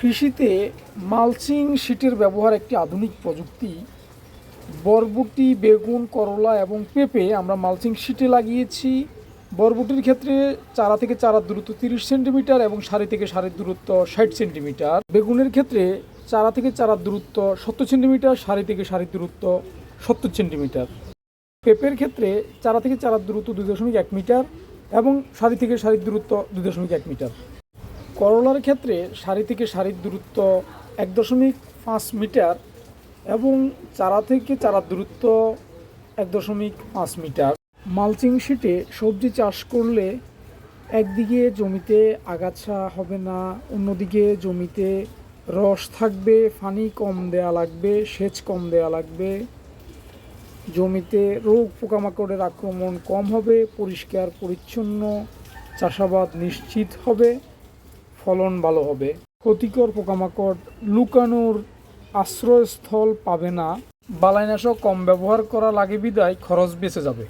কৃষিতে মালচিং শীটের ব্যবহার একটি আধুনিক প্রযুক্তি। বরবটি, বেগুন, করলা এবং পেঁপে আমরা মালচিং শীটে লাগিয়েছি। বরবটির ক্ষেত্রে চারা থেকে চারার দূরত্ব তিরিশ সেন্টিমিটার এবং সারি থেকে সারির দূরত্ব ষাট সেন্টিমিটার। বেগুনের ক্ষেত্রে চারা থেকে চারার দূরত্ব সত্তর সেন্টিমিটার, সারি থেকে সারির দূরত্ব সত্তর সেন্টিমিটার। পেঁপের ক্ষেত্রে চারা থেকে চারার দূরত্ব দুই দশমিক এক মিটার এবং সারি থেকে সারির দূরত্ব দুই দশমিক এক মিটার। করলার ক্ষেত্রে সারি থেকে সারির দূরত্ব এক দশমিক পাঁচ মিটার এবং চারা থেকে চারার দূরত্ব এক দশমিক পাঁচ মিটার। মালচিং শিটে সবজি চাষ করলে একদিকে জমিতে আগাছা হবে না, অন্যদিকে জমিতে রস থাকবে, পানি কম দেয়া লাগবে, সেচ কম দেয়া লাগবে। জমিতে রোগ পোকামাকড়ের আক্রমণ কম হবে, পরিষ্কার, পরিচ্ছন্ন, চাষাবাদ নিশ্চিত হবে। ফলন ভালো হবে। ক্ষতিকর পোকামাকড় লুকানোর আশ্রয়স্থল পাবে না। বালাইনাশক কম ব্যবহার করা লাগে বিদায়, খরচ বেঁচে যাবে।